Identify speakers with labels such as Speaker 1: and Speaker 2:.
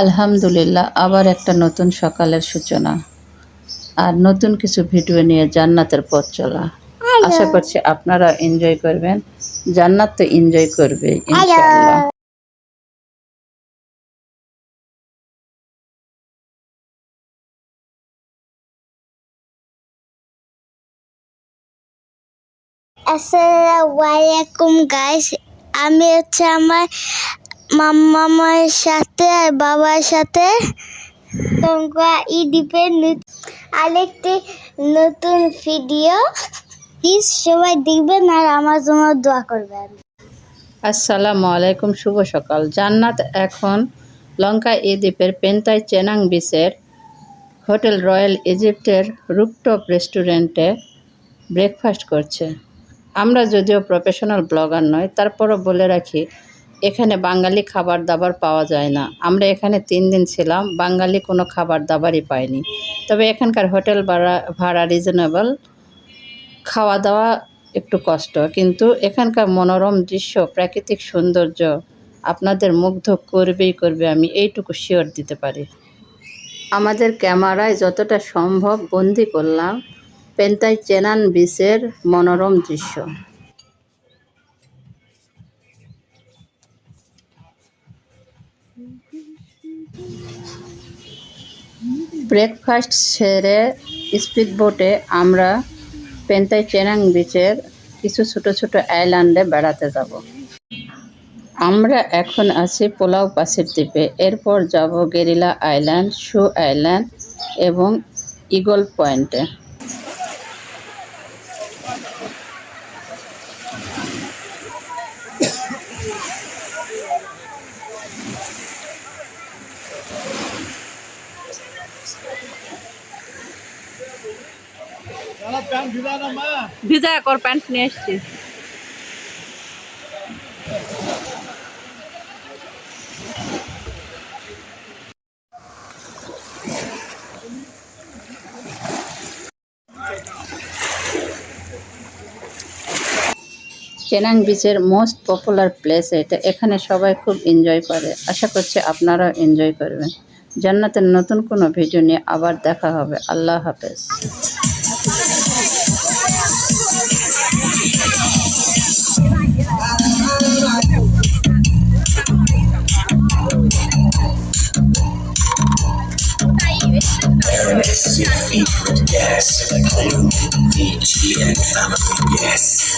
Speaker 1: আলহামদুলিল্লাহ আবার একটা নতুন সকালের সূচনা। আর নতুন কিছু ভিডিও নিয়ে জান্নাতের পথ চলা। আশা করছি আপনারা এনজয় করবেন। জান্নাত তো এনজয় করবে ইনশাআল্লাহ।
Speaker 2: আসসালামু আলাইকুম গাইস আমি হচ্ছে আমার মাম্মামার সাথে আর বাবার সাথে তোমরা আরেকটি নতুন ভিডিও প্লিজ সবাই দেখবেন আর আমার জন্য দোয়া করবেন।
Speaker 1: আসসালামু আলাইকুম, শুভ সকাল। জান্নাত এখন লঙ্কা এ দ্বীপের পেন্তাই চেনাং বিচের হোটেল রয়্যাল ইজিপ্টের রুপটপ রেস্টুরেন্টে ব্রেকফাস্ট করছে। আমরা যদিও প্রফেশনাল ব্লগার নয় তারপরও বলে রাখি এখানে বাঙালি খাবার দাবার পাওয়া যায় না। আমরা এখানে তিন দিন ছিলাম, বাঙালি কোনো খাবার দাবারই পাইনি। তবে এখানকার হোটেল ভাড়া ভাড়া রিজনেবল খাওয়া দাওয়া একটু কষ্ট। কিন্তু এখানকার মনোরম দৃশ্য, প্রাকৃতিক সৌন্দর্য আপনাদের মুগ্ধ করবেই করবে, আমি এইটুকু শিওর দিতে পারি। আমাদের ক্যামেরায় যতটা সম্ভব বন্দি করলাম পেন্তাই চেনান বিচের মনোরম দৃশ্য। ব্রেকফাস্ট সেরে স্পিড বোটে আমরা পেন্তাই চেনাং বিচের কিছু ছোট ছোট আইল্যান্ডে বেড়াতে যাব। আমরা এখন আছি পোলাও পাশের দ্বীপে। এরপর যাব গেরিলা আইল্যান্ড, শু আইল্যান্ড এবং ইগল পয়েন্টে। ভিজা প্যান্ট নিয়ে এসছি। চেনাং বিচের মোস্ট পপুলার প্লেস এটা। এখানে সবাই খুব এনজয় করে। আশা করছি আপনারাও এনজয় করবেন। জান্নাতের নতুন কোনো ভিডিও নিয়ে আবার দেখা হবে। আল্লাহ হাফেজ।
Speaker 3: Your favorite guest, King DG and family guest.